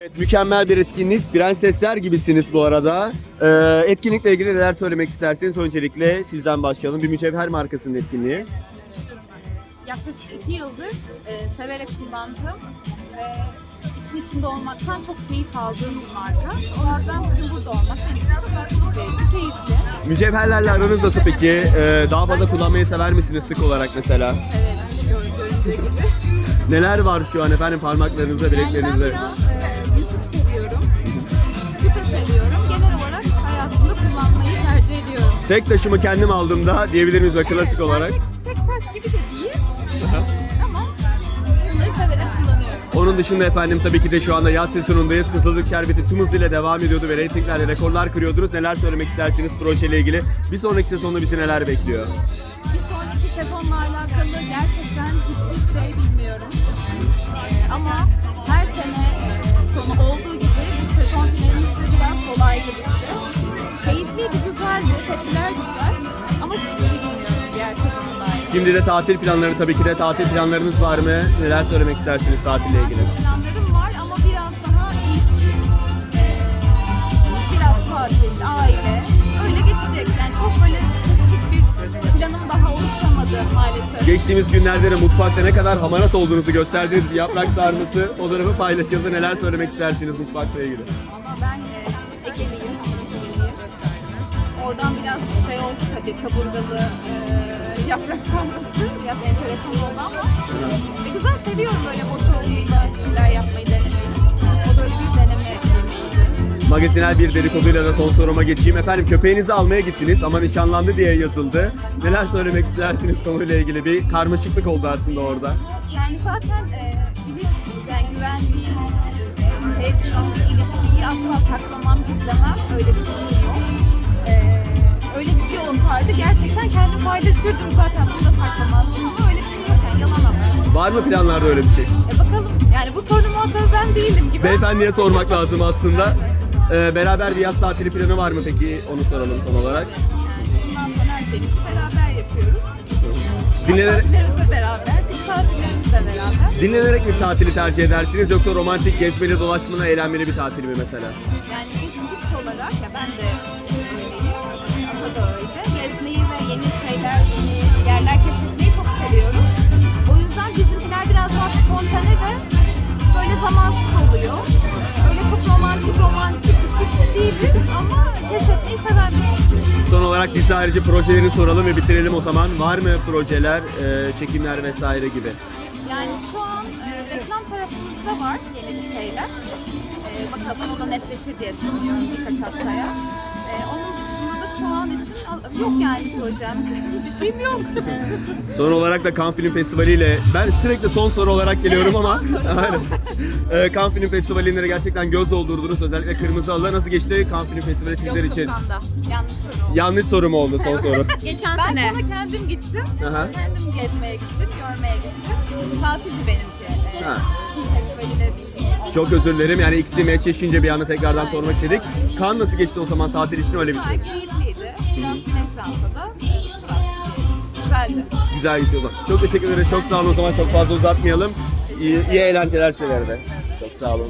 Evet, mükemmel bir etkinlik. Prensesler gibisiniz bu arada. Ee, etkinlikle ilgili neler söylemek isterseniz öncelikle sizden başlayalım. Bir mücevher markasının etkinliği. yaklaşık iki yıldır e, severek kullandığım ve işin içinde olmaktan çok keyif aldığım bir marka. O yüzden bugün burada olmak benim için çok keyifli, keyifli. Mücevherlerle aranız nasıl peki? Ee, daha fazla kullanmayı sever misiniz sık olarak mesela? Severim, gör- görüldüğü gibi. Neler var şu an efendim parmaklarınızda, Yani ben bileklerinizde? biraz yüzük seviyorum, küpe seviyorum. Genel olarak hayatımda kullanmayı tercih ediyorum. Tek taşımı kendim aldığımda diyebilir miyiz ve klasik Evet, olarak? yani tek, tek taş gibi de değil ama bunları severek kullanıyorum. Onun dışında efendim tabii ki de şu anda yaz sezonundayız. Kızılcık Şerbeti tüm hızıyla devam ediyordu ve reytinglerle rekorlar kırıyordunuz. Neler söylemek istersiniz projeyle ilgili? Bir sonraki sezonda bizi neler bekliyor? Bir sonraki sezonla alakalı gerçekten hiçbir şey bilmiyorum. Ee, ama tepkiler güzel. Ama hiçbir şey bilmiyorum diğer. Şimdi de tatil planları tabii ki de tatil planlarınız var mı? Neler söylemek istersiniz tatille ilgili? Planlarım var ama biraz daha iş, e, biraz tatil, aile öyle geçecek. Yani çok böyle spesifik bir planım daha oluşamadı maalesef. Geçtiğimiz günlerde de mutfakta ne kadar hamarat olduğunuzu gösterdiğiniz bir yaprak sarması fotoğrafı paylaşıldı. Neler söylemek istersiniz mutfakla ilgili? Ama ben e, şey oldu tabii, kaburgalı e, yaprak sarması. Biraz enteresan oldu ama e, güzel seviyorum böyle ortaokulda şeyler yapmayı, denemeyi. O da öyle bir deneme. Magazinel bir dedikoduyla da son soruma geçeyim. Efendim köpeğinizi almaya gittiniz ama nişanlandı diye yazıldı. Neler söylemek istersiniz konuyla ilgili? Bir karmaşıklık oldu aslında orada. Yani zaten e, biliyorsunuz yani güvenliğim, sevdiğim ilişkiyi asla saklamam, gizlemem. Öyle bir durum yok. Öyle bir şey olsaydı gerçekten kendim paylaşırdım zaten. Bunu da saklamazdım ama öyle bir şey yok yani yalan ama. Var mı planlarda öyle bir şey? E bakalım yani bu sorunun muhatabı ben değilim gibi. Beyefendiye sormak lazım aslında. Ee, beraber bir yaz tatili planı var mı peki? Onu soralım son olarak. Bundan sonra her şeyimizi beraber yapıyoruz. Dinlenerek, Tatillerimiz de beraber, kış tatillerimiz de beraber. dinlenerek mi tatili tercih edersiniz yoksa romantik gezmeli dolaşmalı eğlenmeli bir tatil mi mesela? Yani çift olarak ya ben de Da öyle. Gezmeyi ve yeni şeyler, yeni yerler keşfetmeyi çok seviyorum. O yüzden bizimkiler biraz daha spontane ve böyle zamansız oluyor. Öyle çok romantik romantik bir çift değiliz ama keşfetmeyi seven bir çiftiz. Son olarak dizi harici projelerini soralım ve bitirelim o zaman. Var mı projeler, e, çekimler vesaire gibi? Yani şu an e, reklam tarafımızda var yeni bir şeyler. E, bakalım o da netleşir diye düşünüyorum birkaç haftaya. E, onun yok yani projem. Hiçbir şeyim yok. Son olarak da Cannes Film Festivali ile ben sürekli son soru olarak geliyorum Evet, ama aynen. Ee, Cannes Film Festivali'nde gerçekten göz doldurdunuz. Özellikle Kırmızı Halı'da nasıl geçti Cannes Film Festivali sizler için? Sultan'da. Yanlış soru oldu. Yanlış soru mu oldu son soru? Geçen ben sene. Ben kendim gittim. Aha. Kendim gezmeye gittim, görmeye gittim. Tatildi benimki. Ha. Film festivaliyle bildiğim. Çok özür dilerim yani ikisi meçleşince bir anda tekrardan sormak istedik. Cannes nasıl geçti o zaman tatil için öyle bir şey. Biraz Güney Fransa'da. Güzeldi. Güzel geçiyor. Çok teşekkür ederiz. Çok sağ olun o zaman çok fazla uzatmayalım. İyi, iyi eğlenceler sizlere de. Çok sağ olun.